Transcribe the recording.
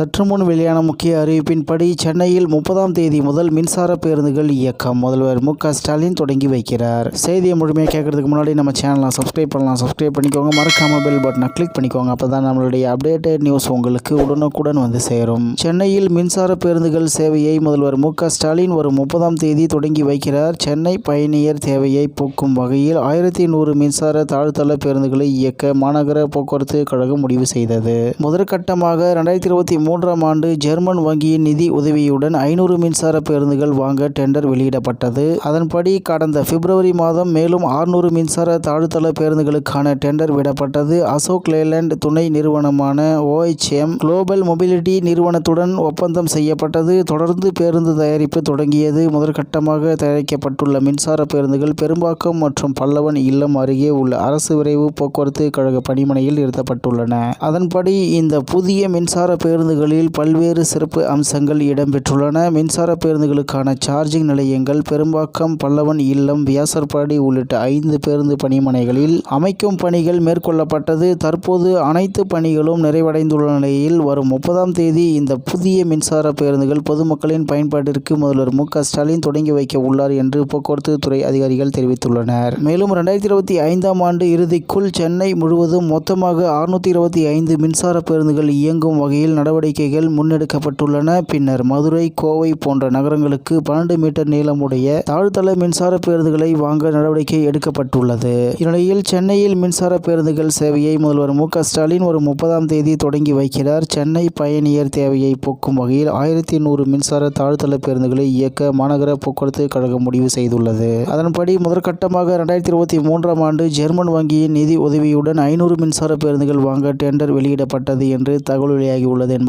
சற்று முன் வெளியான முக்கிய அறிவிப்பின்படி சென்னையில் முப்பதாம் தேதி முதல் மின்சார பேருந்துகள் இயக்கம். முதல்வர் மு க ஸ்டாலின் தொடங்கி வைக்கிறார். செய்தியை முழுமையாக கேட்கறதுக்கு முன்னாடி நம்ம சேனலை சப்ஸ்கிரைப் பண்ணலாம். சப்ஸ்கிரைப் பண்ணிக்கோங்க. மறக்காம பெல் பட்டனை கிளிக் பண்ணிக்கோங்க. அப்போ தான் நம்மளுடைய அப்டேட்டட் நியூஸ் உங்களுக்கு உடனுக்குடன் வந்து சேரும். சென்னையில் மின்சார பேருந்துகள் சேவையை முதல்வர் மு க ஸ்டாலின் வரும் முப்பதாம் தேதி தொடங்கி வைக்கிறார். சென்னை பயணியர் தேவையை போக்கும் வகையில் ஆயிரத்தி நூறு மின்சார தாழ்த்தள பேருந்துகளை இயக்க மாநகர போக்குவரத்து கழகம் முடிவு செய்தது. முதற்கட்டமாக ரெண்டாயிரத்தி இருபத்தி மூன்றாம் ஆண்டு ஜெர்மன் வங்கியின் நிதி உதவியுடன் ஐநூறு மின்சார பேருந்துகள் வாங்க டெண்டர் வெளியிடப்பட்டது. அதன்படி கடந்த பிப்ரவரி மாதம் மேலும் 600 மின்சார தாழ்த்தள பேருந்துகளுக்கான டெண்டர் விடப்பட்டது. அசோக் லேலண்ட் துணை நிறுவனமான ஓஎச்எம் குளோபல் மொபிலிட்டி நிறுவனத்துடன் ஒப்பந்தம் செய்யப்பட்டது. தொடர்ந்து பேருந்து தயாரிப்பு தொடங்கியது. முதற்கட்டமாக தயாரிக்கப்பட்டுள்ள மின்சார பேருந்துகள் பெரும்பாக்கம் மற்றும் பல்லவன் இல்லம் அருகே உள்ள அரசு விரைவு போக்குவரத்து கழக பணிமனையில் நிறுத்தப்பட்டுள்ளன. அதன்படி இந்த புதிய மின்சார பேருந்துகள் பேருந்துகளில் பல்வேறு சிறப்பு அம்சங்கள் இடம்பெற்றுள்ளன. மின்சார பேருந்துகளுக்கான சார்ஜிங் நிலையங்கள் பெரும்பாக்கம் பல்லவன் இல்லம் வியாசர்பாடி உள்ளிட்ட ஐந்து பேருந்து பணிமனைகளில் அமைக்கும் பணிகள் மேற்கொள்ளப்பட்டது. தற்போது அனைத்து பணிகளும் நிறைவடைந்துள்ள நிலையில் வரும் முப்பதாம் தேதி இந்த புதிய மின்சார பேருந்துகள் பொதுமக்களின் பயன்பாட்டிற்கு முதல்வர் மு ஸ்டாலின் தொடங்கி வைக்க உள்ளார் என்று போக்குவரத்து துறை அதிகாரிகள் தெரிவித்துள்ளனர். மேலும் ரெண்டாயிரத்தி இருபத்தி ஐந்தாம் ஆண்டு இறுதிக்குள் சென்னை முழுவதும் மொத்தமாக அறுநூத்தி இருபத்தி ஐந்து மின்சார பேருந்துகள் இயங்கும் வகையில் நடவடிக்கைகள் முன்னெடுக்கப்பட்டுள்ளன. பின்னர் மதுரை கோவை போன்ற நகரங்களுக்கு பன்னெண்டு மீட்டர் நீளமுடைய தாழ்த்தள மின்சார பேருந்துகளை வாங்க நடவடிக்கை எடுக்கப்பட்டுள்ளது. இந்நிலையில் சென்னையில் மின்சார பேருந்துகள் சேவையை முதல்வர் மு க ஸ்டாலின் ஒரு முப்பதாம் தேதி தொடங்கி வைக்கிறார். சென்னை பயணியர் தேவையை போக்கும் வகையில் ஆயிரத்தி நூறு மின்சார தாழ்த்தள பேருந்துகளை இயக்க மாநகர போக்குவரத்து கழகம் முடிவு செய்துள்ளது. அதன்படி முதற்கட்டமாக ரெண்டாயிரத்தி இருபத்தி மூன்றாம் ஆண்டு ஜெர்மன் வங்கியின் நிதி உதவியுடன் ஐநூறு மின்சார பேருந்துகள் வாங்க டெண்டர் வெளியிடப்பட்டது என்று தகவல் வெளியாகியுள்ளது என்பது